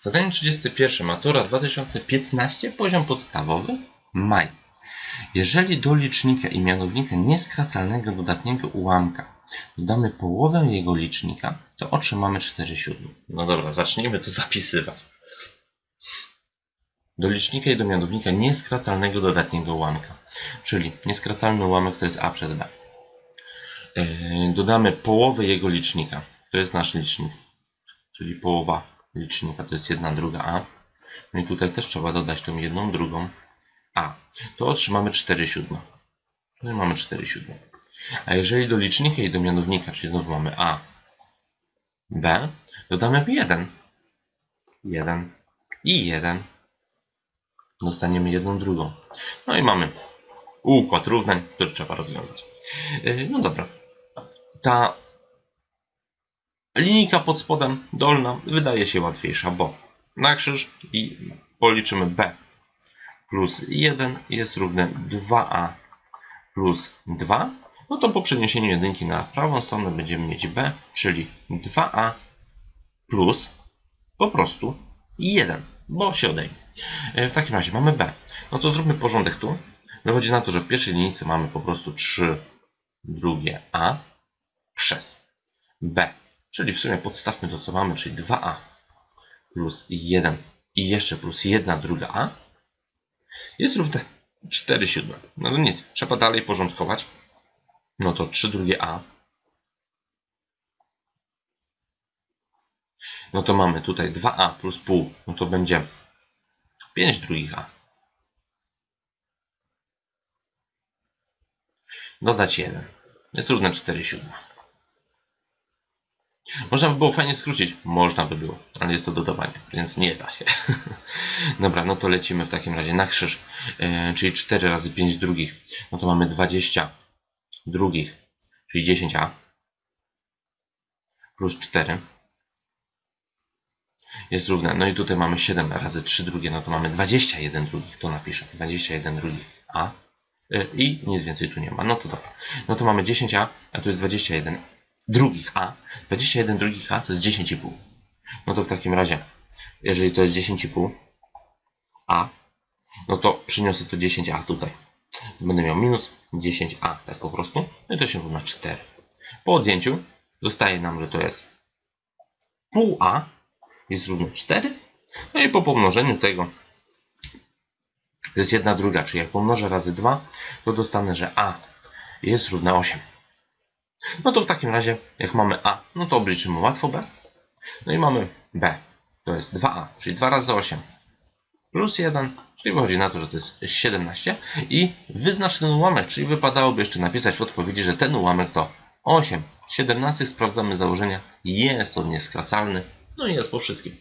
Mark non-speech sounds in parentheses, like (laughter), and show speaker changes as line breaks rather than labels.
Zadanie 31. Matura 2015. Poziom podstawowy. Maj. Jeżeli do licznika i mianownika nieskracalnego dodatniego ułamka dodamy połowę jego licznika, to otrzymamy 4 siódme. No dobra, zacznijmy to (laughs) zapisywać. Do licznika i do mianownika nieskracalnego dodatniego ułamka. Czyli nieskracalny ułamek to jest a przez b. Yy, Dodamy połowę jego licznika. To jest nasz licznik. Czyli połowa licznika to jest jedna druga a. No i tutaj też trzeba dodać tą jedną drugą a. To otrzymamy 4 siódme. No i mamy 4 siódme. A jeżeli do licznika i do mianownika, czyli znowu mamy a, b, dodamy 1. 1 i 1. Dostaniemy jedną drugą. No i mamy układ równań, który trzeba rozwiązać. Yy, No dobra. Ta linijka pod spodem dolna wydaje się łatwiejsza, bo na krzyż i policzymy b plus 1 jest równe 2a plus 2. No to po przeniesieniu jedynki na prawą stronę będziemy mieć b, czyli 2a plus po prostu 1, bo się odejmie. E, W takim razie mamy b. No to zróbmy porządek tu. Wychodzi na to, że w pierwszej linijce mamy po prostu 3 drugie a przez b. Czyli w sumie podstawmy to, co mamy, czyli 2a plus 1 i jeszcze plus 1 druga a jest równe 4 siódme. No to nic, trzeba dalej porządkować. No to 3 drugie a. No to mamy tutaj 2a plus pół, no to będzie 5 drugich a. Dodać 1. Jest równe 4 siódme. Można by było fajnie skrócić. Można by było, ale jest to dodawanie, więc nie da się. (laughs) Dobra, no to lecimy w takim razie na krzyż, e, czyli 4 razy 5 drugich. No to mamy 20 drugich, czyli 10a plus 4 jest równe. No i tutaj mamy 7 razy 3 drugie, no to mamy 21 drugich. To napiszę. 21 drugich a e, i nic więcej tu nie ma. No to dobra. No to mamy 10a, a tu jest 21 drugich a. 21 drugich a to jest 10,5. No to w takim razie, jeżeli to jest 10,5 a, no to przyniosę to 10a tutaj. Będę miał minus 10a, tak po prostu. No i to się równa 4. Po odjęciu zostaje nam, że to jest pół a jest równe 4. No i po pomnożeniu tego to jest 1 druga, czyli jak pomnożę razy 2, to dostanę, że a jest równe 8. No to w takim razie, jak mamy a, no to obliczymy łatwo b. No i mamy b, to jest 2a, czyli 2 razy 8 plus 1, czyli wychodzi na to, że to jest 17. I wyznacz ten ułamek, czyli wypadałoby jeszcze napisać w odpowiedzi, że ten ułamek to 8. 17 sprawdzamy założenia, jest on nieskracalny, no i jest po wszystkim.